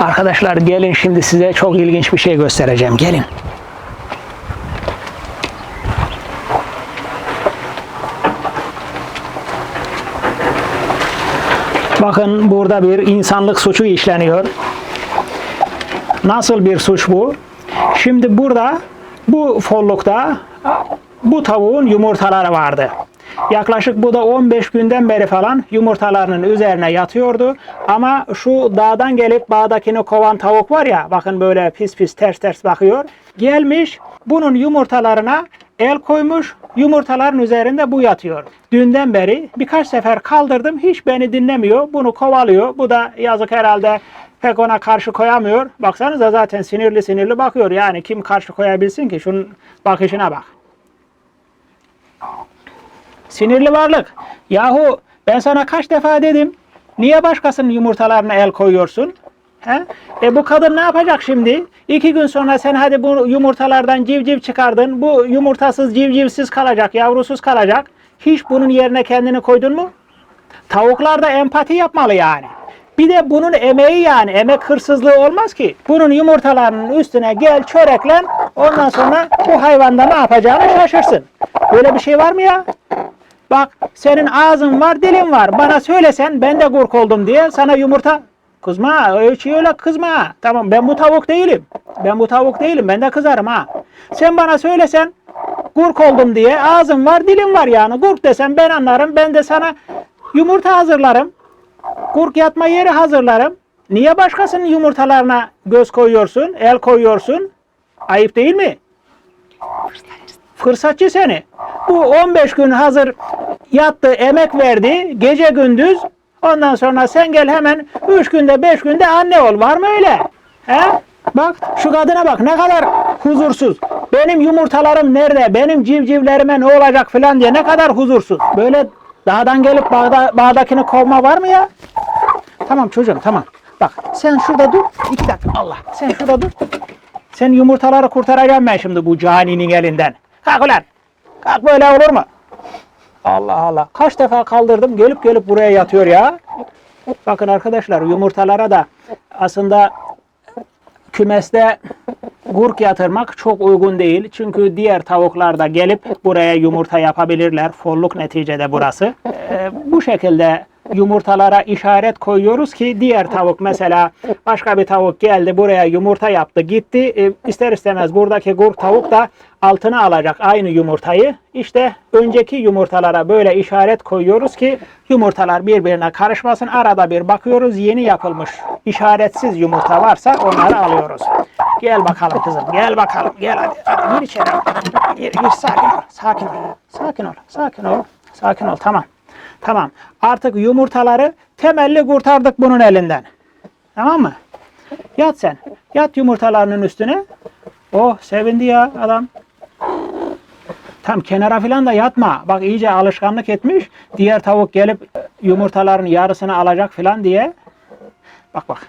Arkadaşlar gelin şimdi size çok ilginç bir şey göstereceğim. Gelin. Bakın burada bir insanlık suçu işleniyor. Nasıl bir suç bu? Şimdi burada bu follukta bu tavuğun yumurtaları vardı. Yaklaşık bu da 15 günden beri falan yumurtalarının üzerine yatıyordu. Ama şu dağdan gelip bağdakini kovan tavuk var ya bakın böyle pis pis ters ters bakıyor. Gelmiş bunun yumurtalarına el koymuş yumurtaların üzerinde bu yatıyor. Dünden beri birkaç sefer kaldırdım hiç beni dinlemiyor. Bunu kovalıyor. Bu da yazık herhalde pek ona karşı koyamıyor. Baksanıza zaten sinirli sinirli bakıyor. Yani kim karşı koyabilsin ki? Şunun bakışına bak. Sinirli varlık. Yahu ben sana kaç defa dedim. Niye başkasının yumurtalarına el koyuyorsun? He? E bu kadın ne yapacak şimdi? İki gün sonra sen hadi bu yumurtalardan civciv çıkardın. Bu yumurtasız civcivsiz kalacak, yavrusuz kalacak. Hiç bunun yerine kendini koydun mu? Tavuklar da empati yapmalı yani. Bir de bunun emeği yani emek hırsızlığı olmaz ki. Bunun yumurtalarının üstüne gel çöreklen ondan sonra bu hayvanda ne yapacağını şaşırsın. Böyle bir şey var mı ya? Bak senin ağzın var dilin var. Bana söylesen ben de gurk oldum diye sana yumurta Kızma şey öyle kızma. Tamam ben bu tavuk değilim. Ben bu tavuk değilim. Ben de kızarım ha. Sen bana söylesen gurk oldum diye ağzın var dilin var yani. Gurk desen ben anlarım. Ben de sana yumurta hazırlarım. Gurk yatma yeri hazırlarım. Niye başkasının yumurtalarına göz koyuyorsun, el koyuyorsun? Ayıp değil mi? Fırsatçı seni. Bu 15 gün hazır yattı, emek verdi, gece gündüz. Ondan sonra sen gel hemen 3 günde 5 günde anne ol. Var mı öyle? He? Bak şu kadına bak ne kadar huzursuz. Benim yumurtalarım nerede? Benim civcivlerime ne olacak filan diye ne kadar huzursuz. Böyle dağdan gelip bağda, bağdakini kovma var mı ya? Tamam çocuğum tamam. Bak sen şurada dur. İki dakika Allah. Sen şurada dur. Sen yumurtaları kurtaracağım ben şimdi bu caninin elinden. Kalk ulan. Kalk böyle olur mu? Allah Allah. Kaç defa kaldırdım gelip gelip buraya yatıyor ya. Bakın arkadaşlar yumurtalara da aslında kümeste gurk yatırmak çok uygun değil. Çünkü diğer tavuklar da gelip buraya yumurta yapabilirler. Folluk neticede burası. Ee, bu şekilde yumurtalara işaret koyuyoruz ki diğer tavuk mesela başka bir tavuk geldi buraya yumurta yaptı gitti. E, ister istemez buradaki gurk tavuk da altına alacak aynı yumurtayı. İşte önceki yumurtalara böyle işaret koyuyoruz ki yumurtalar birbirine karışmasın. Arada bir bakıyoruz yeni yapılmış işaretsiz yumurta varsa onları alıyoruz. Gel bakalım kızım gel bakalım gel hadi, hadi gir içeri. Gir, gir sakin ol sakin ol sakin ol sakin ol sakin ol tamam Tamam. Artık yumurtaları temelli kurtardık bunun elinden. Tamam mı? Yat sen. Yat yumurtalarının üstüne. Oh sevindi ya adam. Tam kenara falan da yatma. Bak iyice alışkanlık etmiş. Diğer tavuk gelip yumurtaların yarısını alacak falan diye. Bak bak.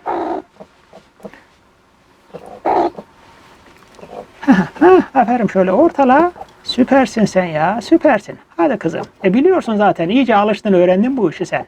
Aferin şöyle ortala. Süpersin sen ya. Süpersin. Hadi kızım. E biliyorsun zaten. iyice alıştın öğrendin bu işi sen.